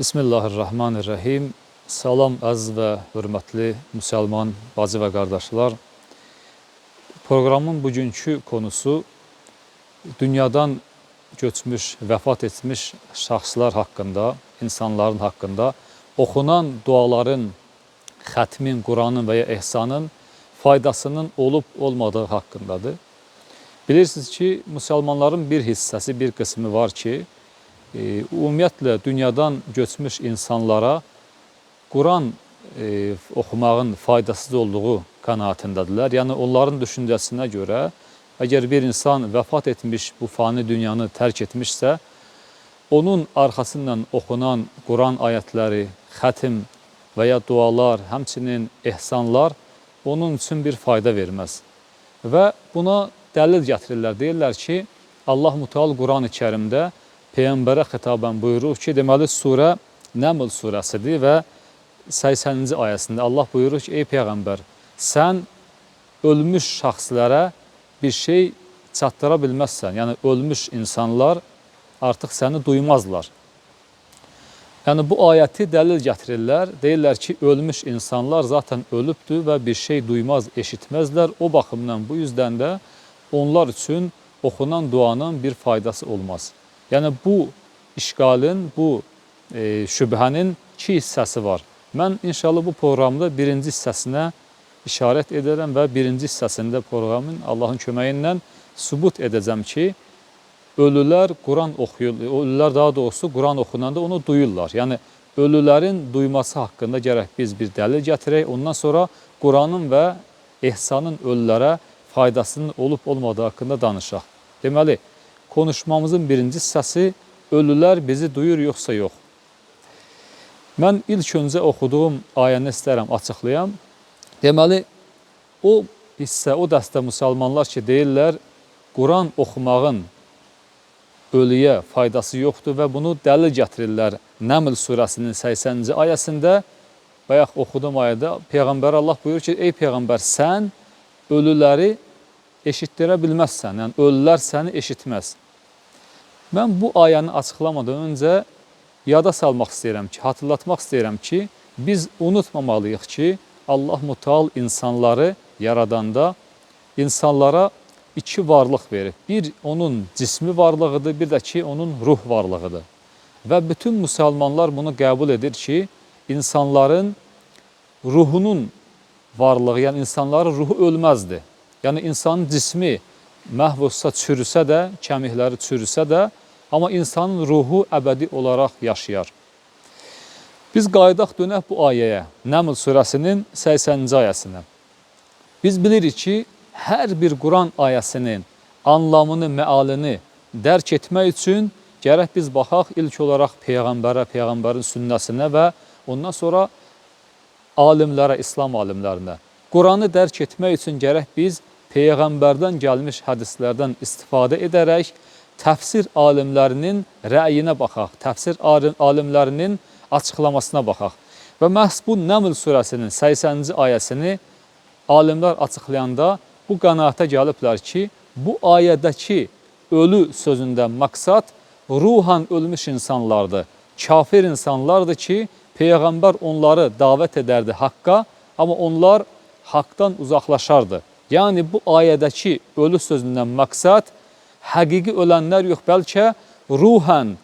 Bismillahirrahmanirrahim. Salam əziz və hörmətli müsəlman bacı və qardaşlar. Proqramın bugünkü konusu dünyadan göçmüş, vəfat etmiş şəxslər haqqında, insanların haqqında oxunan duaların, xətmin, Quranın və ya ehsanın faydasının olub olmadığı haqqındadır. Bilirsiniz ki, müsəlmanların bir hissəsi, bir qismi var ki, e, ümumiyyətlə dünyadan göçmüş insanlara Quran e, oxumağın faydasız olduğu qənaətindədirlər. Yəni onların düşüncəsinə görə əgər bir insan vəfat etmiş, bu fani dünyanı tərk etmişsə, onun arxasından oxunan Quran ayətləri, xətim və ya dualar, həmçinin ehsanlar onun üçün bir fayda verməz. Və buna dəlil gətirirlər. Deyirlər ki, Allah Muteal Quran-ı Kərimdə Peyğəmbərə xitabən buyurur ki, deməli surə Nəml surəsidir və 80-ci ayəsində Allah buyurur ki, ey Peyğəmbər, sən ölmüş şəxslərə bir şey çatdıra bilməzsən. Yəni ölmüş insanlar artıq səni duymazlar. Yəni bu ayəti dəlil gətirirlər. Deyirlər ki, ölmüş insanlar zaten ölübdür və bir şey duymaz, eşitməzlər. O baxımdan bu yüzdən də onlar üçün oxunan duanın bir faydası olmaz. Yəni bu işqalın, bu e, şübhənin iki hissəsi var. Mən inşallah bu proqramda birinci hissəsinə işarət edərəm və birinci hissəsində proqramın Allahın köməyi ilə sübut edəcəm ki, ölülər Quran oxuyur, ölülər daha doğrusu Quran oxunanda onu duyurlar. Yəni ölülərin duyması haqqında gərək biz bir dəlil gətirək, ondan sonra Quranın və ehsanın ölülərə faydasının olub olmadığı haqqında danışaq. Deməli, konuşmamızın birinci hissəsi ölülər bizi duyur yoxsa yox. Mən ilk öncə oxuduğum ayəni istərəm açıqlayam. Deməli, o hissə, o dəstə müsəlmanlar ki, deyirlər, Quran oxumağın ölüyə faydası yoxdur və bunu dəlil gətirirlər. Nəml surəsinin 80-ci ayəsində bayaq oxudum ayədə Peyğəmbər Allah buyurur ki, ey Peyğəmbər, sən ölüləri eşitdirə bilməzsən. Yəni ölülər səni eşitməz. Mən bu ayəni açıqlamadan öncə yada salmaq istəyirəm ki, hatırlatmaq istəyirəm ki, biz unutmamalıyıq ki, Allah Mutal insanları yaradanda insanlara iki varlıq verib. Bir onun cismi varlığıdır, bir də ki onun ruh varlığıdır. Və bütün müsəlmanlar bunu qəbul edir ki, insanların ruhunun varlığı, yəni insanların ruhu ölməzdir. Yəni insanın cismi məhv olsa, çürüsə də, kəmikləri çürüsə də, amma insanın ruhu əbədi olaraq yaşayar. Biz qayıdaq dönək bu ayəyə, Nəml surəsinin 80-ci ayəsinə. Biz bilirik ki, hər bir Quran ayəsinin anlamını, məalini dərk etmək üçün gərək biz baxaq ilk olaraq Peyğəmbərə, Peyğəmbərin sünnəsinə və ondan sonra alimlərə, İslam alimlərinə. Quranı dərk etmək üçün gərək biz Peyğəmbərdən gəlmiş hədislərdən istifadə edərək təfsir alimlərinin rəyinə baxaq, təfsir alimlərinin açıqlamasına baxaq. Və məhz bu Nəml surəsinin 80-ci ayəsini alimlər açıqlayanda bu qənaətə gəliblər ki, bu ayədəki ölü sözündə maksat ruhan ölmüş insanlardır. Kafir insanlardır ki, Peyğəmbər onları davət edərdi haqqa, amma onlar haqdan uzaqlaşardı. Yəni bu ayədəki ölü sözündən məqsəd həqiqi ölənlər yox, bəlkə ruhən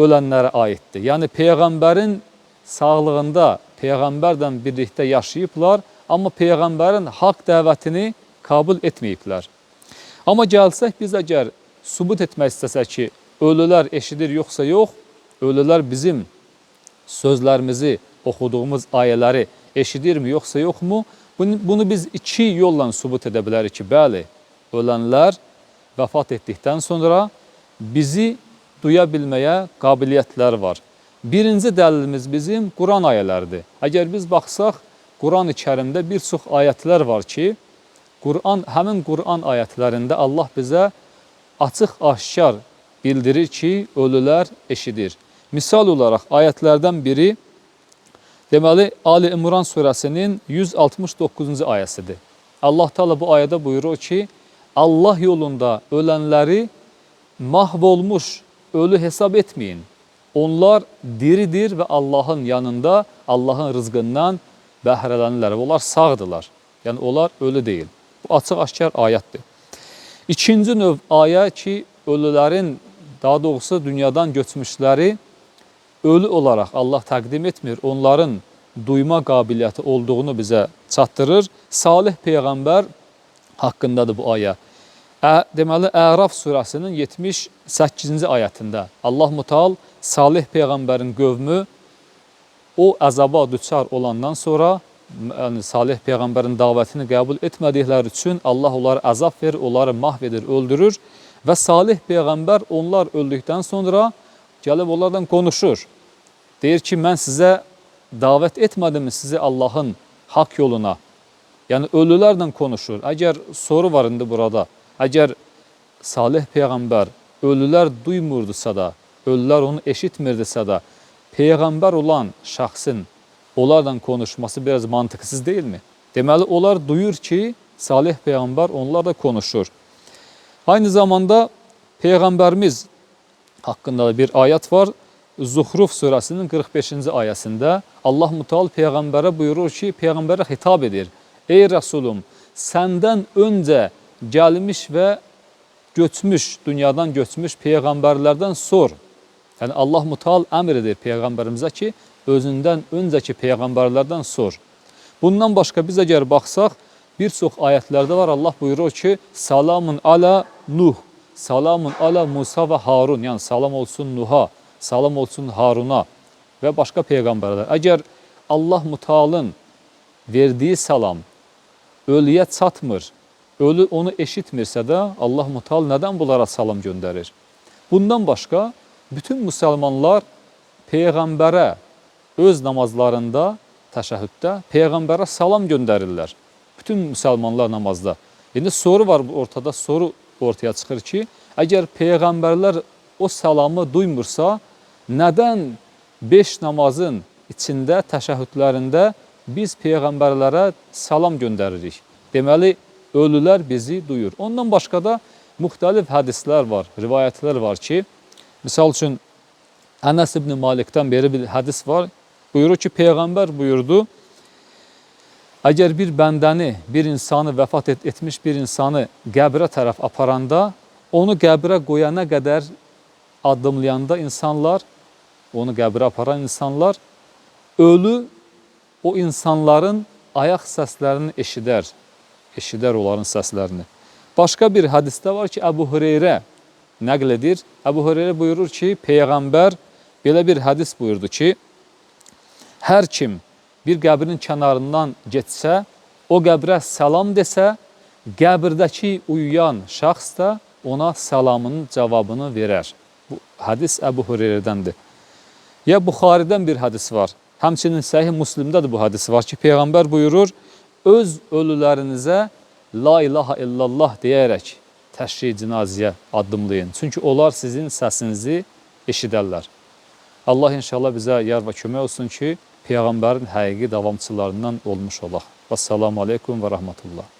ölənlərə aiddir. Yəni peyğəmbərin sağlığında peyğəmbərlə birlikdə yaşayıblar, amma peyğəmbərin haqq dəvətini qəbul etməyiblər. Amma gəlsək biz əgər sübut etmək istəsək ki, ölülər eşidir yoxsa yox, ölülər bizim sözlərimizi, oxuduğumuz ayələri eşidirmi yoxsa yoxmu? Bunu, biz iki yolla sübut edə bilərik ki, bəli, ölənlər vəfat etdikdən sonra bizi duya bilməyə qabiliyyətləri var. Birinci dəlilimiz bizim Quran ayələridir. Əgər biz baxsaq, Quran-ı Kərimdə bir çox ayətlər var ki, Quran həmin Quran ayətlərində Allah bizə açıq-aşkar bildirir ki, ölülər eşidir. Misal olaraq ayətlərdən biri Deməli, Ali İmran surəsinin 169-cu ayəsidir. Allah Teala bu ayədə buyurur ki, Allah yolunda ölənləri mahv olmuş, ölü hesab etməyin. Onlar diridir və Allahın yanında Allahın rızqından bəhrələnirlər. Onlar sağdırlar. Yəni onlar ölü deyil. Bu açıq-aşkar ayətdir. İkinci növ ayə ki, ölülərin, daha doğrusu dünyadan göçmüşləri ölü olaraq Allah təqdim etmir. Onların duyma qabiliyyəti olduğunu bizə çatdırır. Salih peyğəmbər haqqındadır bu ayə. Ə, deməli Əraf surəsinin 78-ci ayətində Allah Müteal Salih peyğəmbərin qövmü o əzaba düçar olandan sonra yəni Salih peyğəmbərin dəvətini qəbul etmədikləri üçün Allah onlara əzab verir, onları məhv öldürür və Salih peyğəmbər onlar öldükdən sonra onlardan konuşur. Deyir ki, mən sizə dəvət etmədimmi sizi Allahın haqq yoluna? Yəni ölülərlə konuşur. Əgər soru var indi burada. Əgər Salih peyğəmbər ölülər duymurdusa da, ölülər onu eşitmirdisə də, peyğəmbər olan şəxsin onlarla konuşması biraz mantıqsız deyilmi? Deməli onlar duyur ki, Salih peyğəmbər onlarla konuşur. Aynı zamanda peyğəmbərimiz haqqında da bir ayət var. Zuhruf surəsinin 45-ci ayəsində Allah Müteal peyğəmbərə buyurur ki, peyğəmbərə xitab edir. Ey Rəsulum, səndən öncə gəlmiş və göçmüş, dünyadan göçmüş peyğəmbərlərdən sor. Yəni Allah Müteal əmr edir peyğəmbərimizə ki, özündən öncəki peyğəmbərlərdən sor. Bundan başqa biz əgər baxsaq, bir çox ayətlərdə var Allah buyurur ki, salamun ala Nuh, salamun ala Musa və Harun, yəni salam olsun Nuha, salam olsun Haruna və başqa peyğəmbərlər. Əgər Allah Mütealın verdiyi salam ölüyə çatmır, ölü onu eşitmirsə də Allah Müteal nədən bunlara salam göndərir? Bundan başqa bütün müsəlmanlar peyğəmbərə öz namazlarında, təşəhhüddə peyğəmbərə salam göndərirlər. Bütün müsəlmanlar namazda. İndi soru var ortada, soru ortaya çıxır ki, əgər peyğəmbərlər o salamı duymursa, nədən 5 namazın içində, təşəhhüdlərində biz peyğəmbərlərə salam göndəririk? Deməli, ölülər bizi duyur. Ondan başqa da müxtəlif hədislər var, rivayətlər var ki, misal üçün Ənəs ibn Malikdən beri bir hədis var. Buyurur ki, peyğəmbər buyurdu: Əgər bir bəndəni, bir insanı vəfat et, etmiş bir insanı qəbrə tərəf aparanda, onu qəbrə qoyana qədər addımlayanda insanlar, onu qəbrə aparan insanlar ölü o insanların ayaq səslərini eşidər. Eşidər onların səslərini. Başqa bir hədisdə var ki, Əbu Hüreyrə nəql edir. Əbu buyurur ki, peyğəmbər belə bir hədis buyurdu ki, hər kim bir qəbrin kənarından getsə, o qəbrə salam desə, qəbirdəki uyuyan şəxs də ona salamının cavabını verər. Bu hədis Əbu Hüreyrədəndir. Ya Buxaridən bir hədis var. Həmçinin Səhih Müslimdə də bu hədis var ki, peyğəmbər buyurur: "Öz ölülərinizə la ilaha illallah deyərək təşri cinaziyə addımlayın. Çünki onlar sizin səsinizi eşidərlər." Allah inşallah bizə yar və kömək olsun ki, peyğəmbərin həqiqi davamçılarından olmuş olaq. Vəssalamu aleykum və rahmetullah.